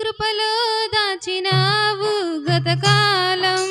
కృపలో దాచినావు గతకాలం.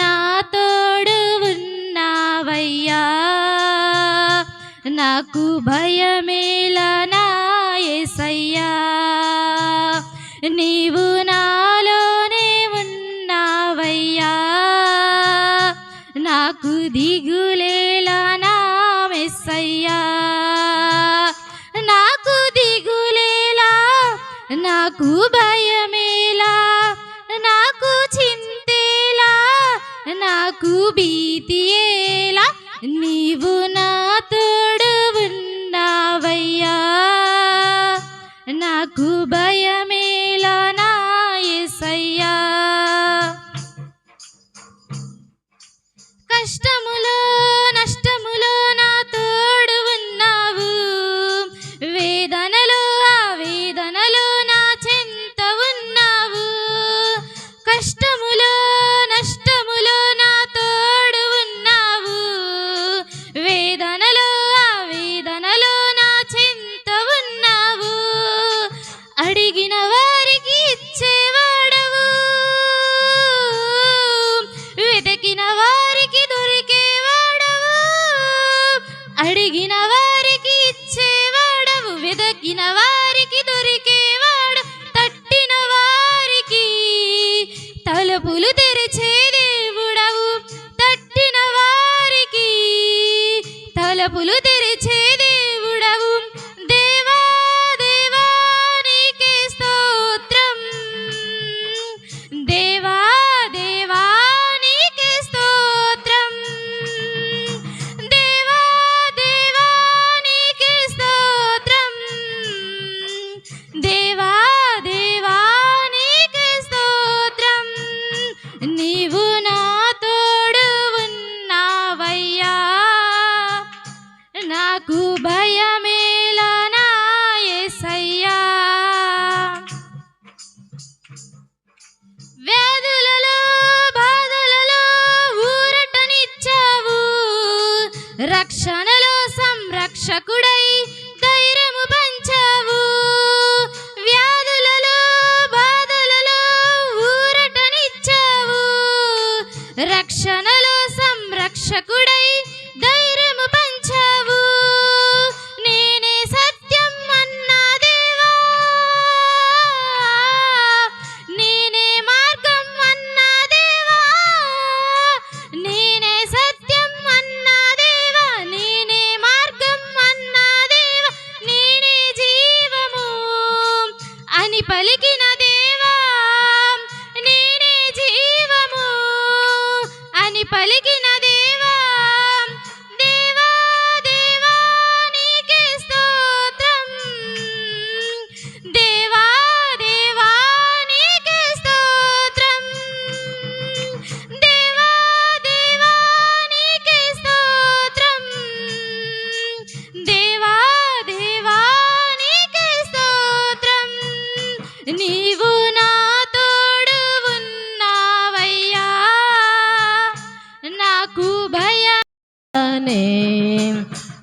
నా తోడు ఉన్నావయ్యా. నాకు భయమేలా నా ఎసయ్యా నీవు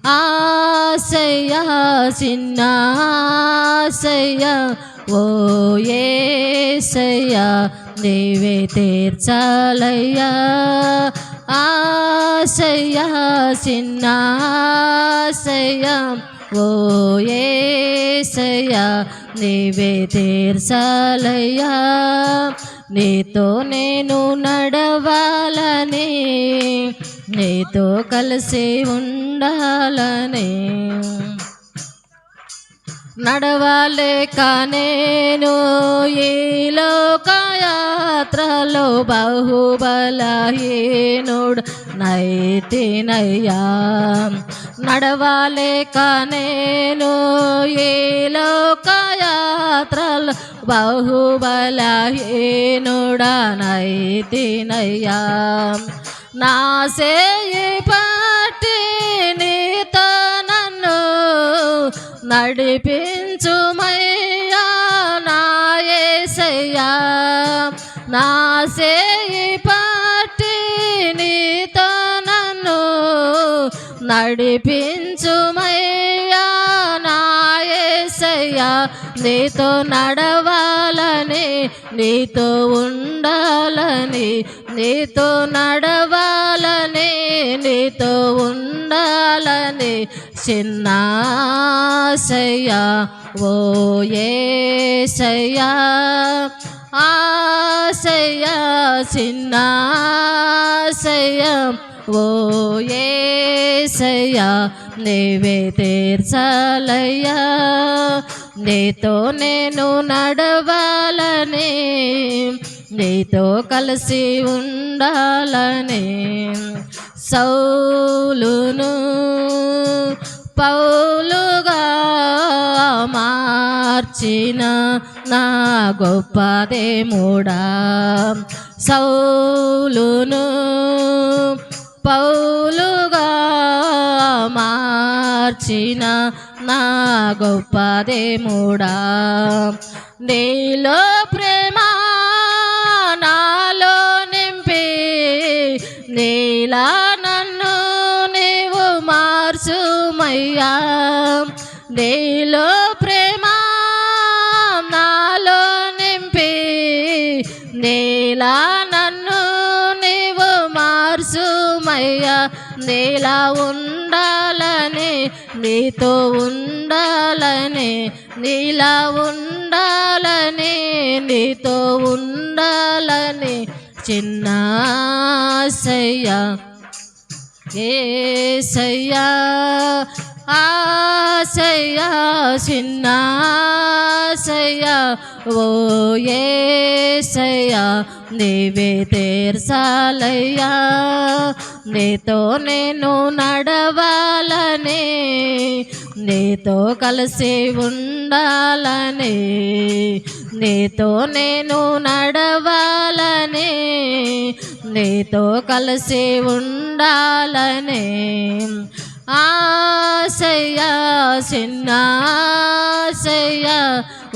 ఆశయ చిన్నాశయ ఓ ఏసయ నీవే తీర్చాలయ్యా. ఆశయ చిన్నాశయ ఓ ఏసయ నీవే తీర్చాలయ్యా. నీతో నేను నడవాలనే నీతో కలిసి ఉండాలని. నడవాలే కానేను ఈ లోకయాత్రలో బహుబలహీనుడు నైతినయ్యా. నడవాలే కానేను ఈ లోకయాత్రలు బహుబలహీనుడా నైతినయ్యా. నాసే సేయి పట్టి నీతో నన్ను నడిపించుమయ్యా నా ఏసయ్యా. నా పట్టి నీతో నన్ను నడిపించుమయ్యా. నీతో నడవాలని నీతో ఉండాలని నీతో నడవాలని నీతో ఉండాలని చిన్నాశయ్యా ఓ ఏసయ్యా ఆశయ్యా చిన్నాశయ్యా. ఓ ఏసయ్యా నీవే తీర్చాలయ్యా. నీతో నేను నడవాలని నీతో కలిసి ఉండాలని. సౌలును పౌలుగా మార్చిన నా గొప్ప దేముడా సౌలును పౌలుగా మార్చిన నా గొప్ప దేముడా నీలో ప్రేమ నాలో నింపి నీలా నన్ను నీవు మార్చుమయ్యా. నీలో ప్రేమ నాలో నింపి నీలా నీలా ఉండాలని నీతో ఉండాలని నీలా ఉండాలని నీతో ఉండాలని చిన్న ఆశయ్యా ఏసయ్యా. ఆశయ్యా చిన్న ఓ ఏసయ్యా నీవే తీర్చాలయ్యా. నీతో నేను నడవాలని నీతో కలిసి ఉండాలని నీతో నేను నడవాలని నీతో కలిసి ఉండాలని. ఆశయ చిన్న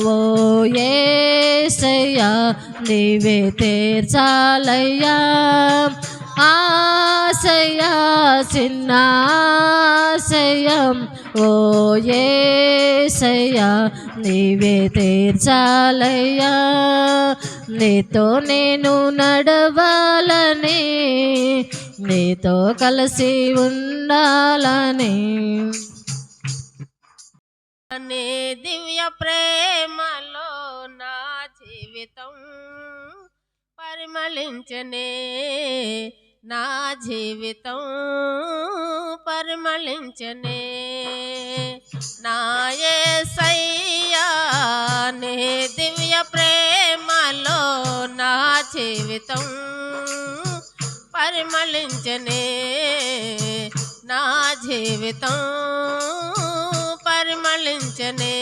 ఓ ఏసయ నీవే తీర్చాలయ్యా. ఆశయ చిన్న ఓ ఏసయ నీవే తీర్చాలయ్యా. నీతో నేను నడవాలని నీతో కలిసి ఉండాలని. నీ దివ్య ప్రేమలో నా జీవితం పరిమళించనే. నా జీవితం పరిమళించనే. నాయే సయ్యా నీ దివ్య ప్రేమలో నా జీవితం పరిమళించనే నా జీవితం పరిమళించనే.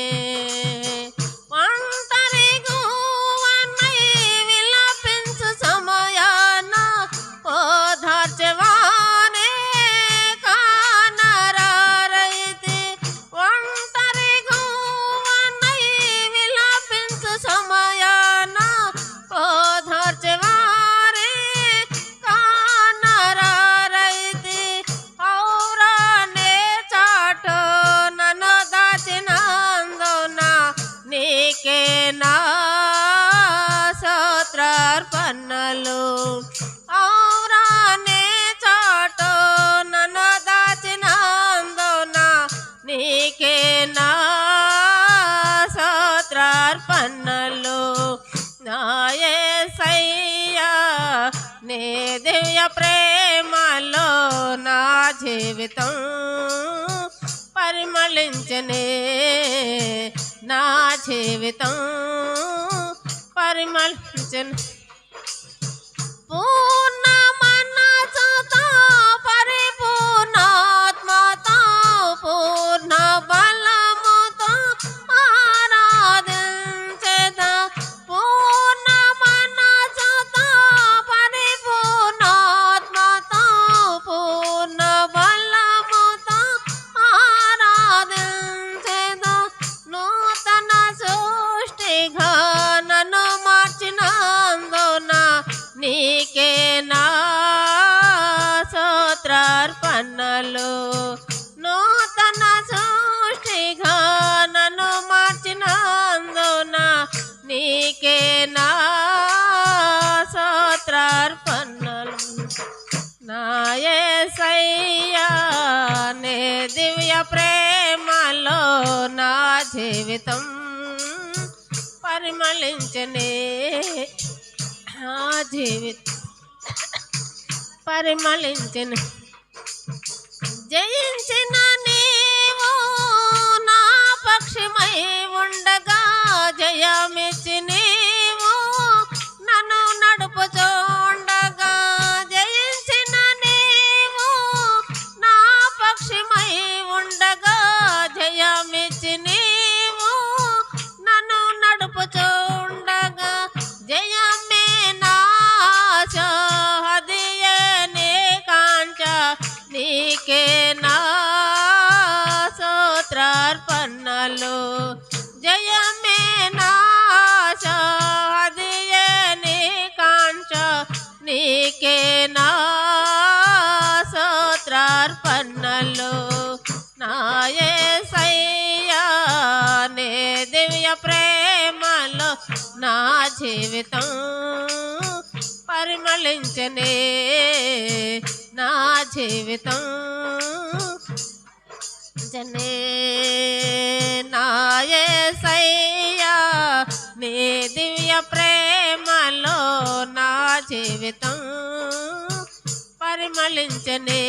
పన్నలు నాయే సయ్యా నీ దివ్య ప్రేమలో నా జీవితం పరిమళించనే నా జీవితం పరిమళించనే. పూర్ణ మనసుతో స్తోత్రార్పణలు నూతన సృష్టిగా నన్ను మార్చినందున నీకే నా స్తోత్రార్పణలు నాయసయ్యా నే దివ్య ప్రేమలో నా జీవితం పరిమళించనే నా జీవితం. పరిమళించిన. జయించిన నీవు నా పక్షిమై ఉండగా జయమిచ్చి జీవితం పరిమళించనే నా జీవితం. జనే నాయే సయ్యా నీ దివ్య ప్రేమలో నా జీవితం పరిమళించనే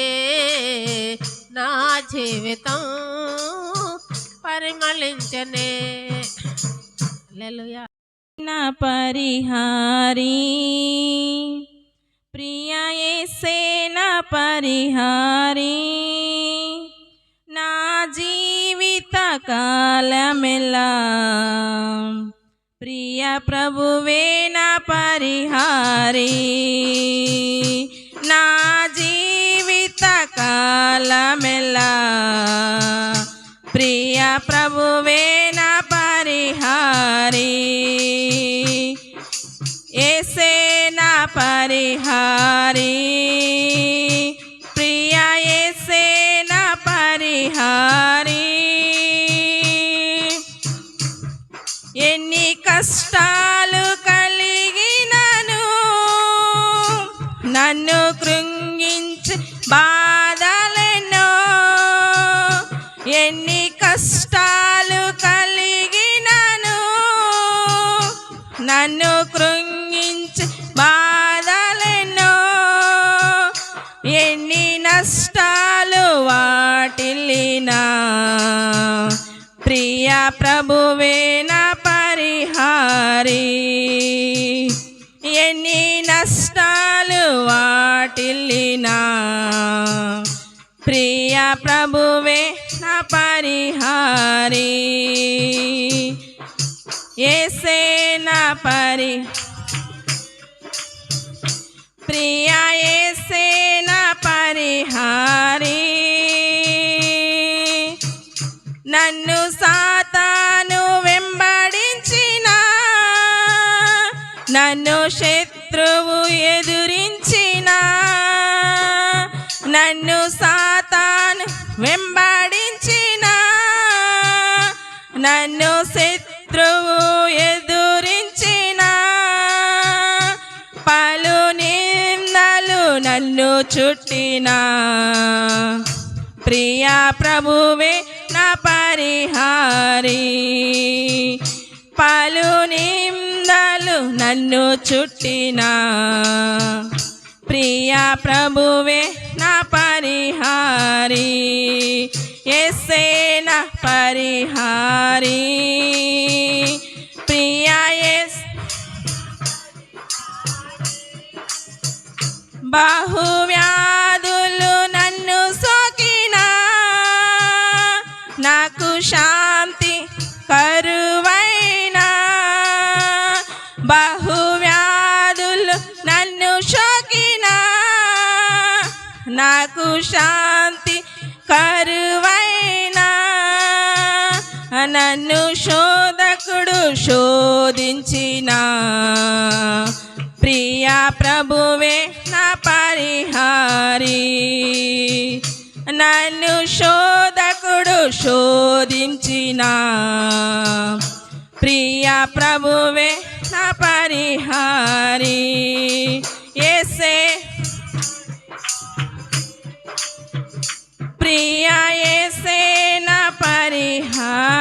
నా జీవితం. పరిమళించనే. లెలుయా పరిహారి. ప్రియ యేసే నా పరిహారి. నా జీవిత కాలమెలా? ప్రియ ప్రభువేన నా పరిహారి. నా జీవిత కాలమెలా? ప్రియ ప్రభువేనా నా పరిహారి ఏసే నా పరిహారి ప్రియ ఏసే నా పరిహారి ఎన్ని కష్టాలు కలిగినను నన్ను నన్ను కృంగించి బాధలెన్నో ఎన్ని నష్టాలు వాటిల్లినా. ప్రియ ప్రభువే నా పరిహారి ఎన్ని నష్టాలు వాటిల్లినా. ప్రియ ప్రభువే నా పరిహారీ. ఏసేనా పరి? ప్రియ ఏసేనా పరిహారి? నన్ను సాతాను వెంబడించిన నన్ను శత్రువు ఎదురించిన నన్ను సాతాను వెంబడించిన నన్ను శత్రువు ఎదురించిన పలు నిందలు నన్ను చుట్టిన. ప్రియా ప్రభువే నా పరిహారి. పలు నిందలు నన్ను చుట్టిన. ప్రియా ప్రభువే నా పరిహారి. ఎస్సే నా పరిహారి ప్రియా ఎస్ బహువ్యాధులు నన్ను సోకినా నాకు శాంతి కరువైనా బహువ్యాధులు నన్ను సోకినా నాకు శాంతి నిన్ను శోధకుడు శోధించిన. ప్రియా ప్రభువే నా పరిహారి. నన్ను శోధకుడు శోధించిన. ప్రియా ప్రభువే నా పరిహారి. ఏసే. ప్రియా నా పరిహారి.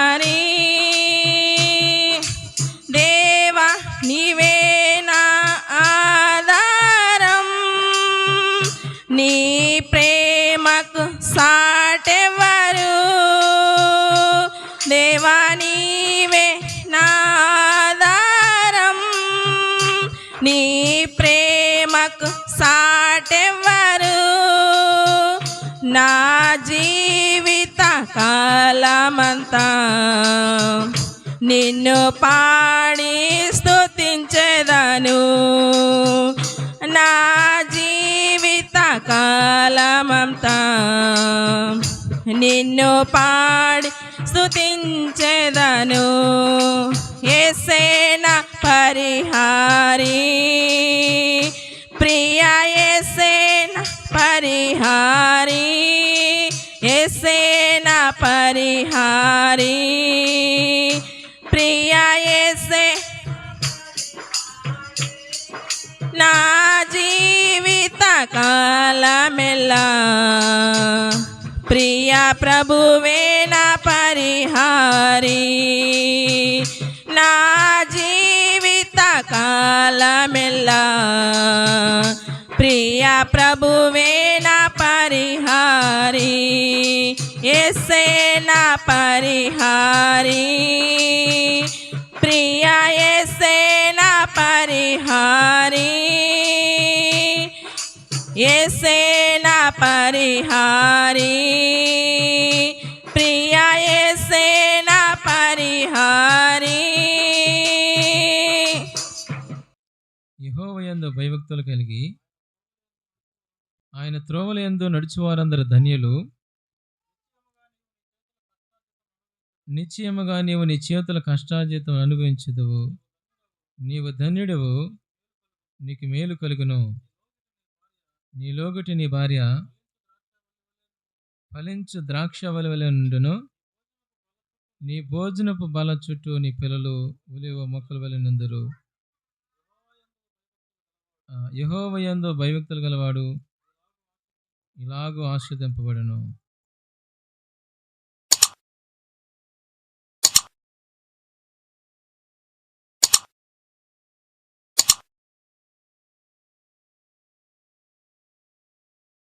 కాలమంతా నిన్ను పాడి స్థుతించేదను నా జీవిత కాలమంతా నిన్ను పాడి స్థుతించేదను ఏసేన పరిహారి ప్రియ ఏసేన పరిహారీ. ఏసేన పరిహారి ప్రియా ఏసే నా జీవిత కాలమెల్లా ప్రియ ప్రభువే నా పరిహారి నా జీవిత కాలమెల్లా ప్రియ ప్రభువే నా పరిహారి ఎస్సే నా పరిహారి. ప్రియ ఎస్సే నా పరిహారి ఎస్సే నా పరిహారి. ప్రియ ఎస్సే నా పరిహారి. యహోవయందు భయభక్తులు కలిగి ఆయన త్రోవలయందు నడుచువారందరు ధన్యులు. నిశ్చయముగా నీవు నీ చేతుల కష్టార్జితం అనుభవించదువు. నీవు ధన్యుడవు. నీకు మేలు కలుగును. నీలోగటి నీ భార్య ఫలించు ద్రాక్ష వలవల నుండును. నీ భోజనపు బల చుట్టూ నీ పిల్లలు ఉలివ మొక్కల వలె నుందురు. యహోవయందు భయభక్తులు గలవాడు ఇలాగూ ఆశ్రదింపబడను.